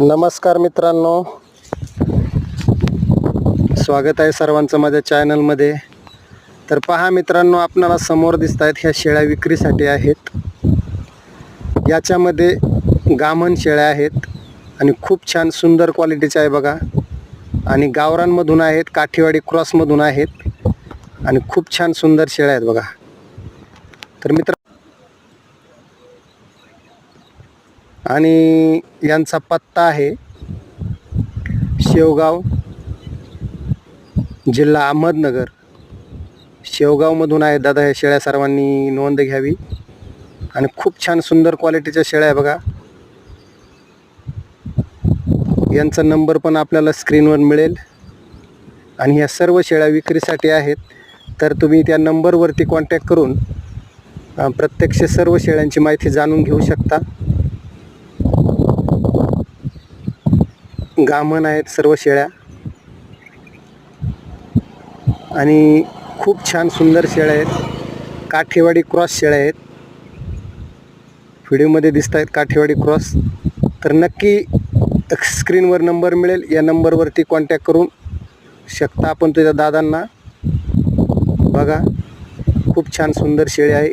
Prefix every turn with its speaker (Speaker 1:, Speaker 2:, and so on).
Speaker 1: नमस्कार मित्रांनो. स्वागत आहे सर्वांचं माझ्या चॅनलमध्ये. तर पहा मित्रांनो आपणाला समोर दिसत आहेत ह्या शेळ्या विक्रीसाठी आहेत. याच्यामध्ये गामण शेळ्या आहेत आणि खूप छान सुंदर क्वालिटीच्या आहे बघा. आणि गावरांमधून आहेत काठीवाडी क्रॉसमधून आहेत आणि खूप छान सुंदर शेळ्या आहेत बघा. तर मित्र आणि यांचा पत्ता आहे शेवगाव जिल्हा अहमदनगर. शेवगावमधून आहे दादा ह्या शेळ्या सर्वांनी नोंद घ्यावी. आणि खूप छान सुंदर क्वालिटीच्या शेळ्या आहे बघा. यांचा नंबर पण आपल्याला स्क्रीनवर मिळेल. आणि ह्या सर्व शेळ्या विक्रीसाठी आहेत. तर तुम्ही त्या नंबरवरती कॉन्टॅक्ट करून प्रत्यक्ष सर्व शेळ्यांची माहिती जाणून घेऊ शकता. गामण आहेत सर्व शेळ्या. आणि खूप छान सुंदर शेळ्या आहेत. काठेवाडी क्रॉस शेळ्या आहेत. व्हिडिओमध्ये दिसत आहेत काठेवाडी क्रॉस. तर नक्की स्क्रीनवर नंबर मिळेल. या नंबरवरती कॉन्टॅक्ट करून शकता आपण तुझ्या दादांना. बघा खूप छान सुंदर शेळी आहे.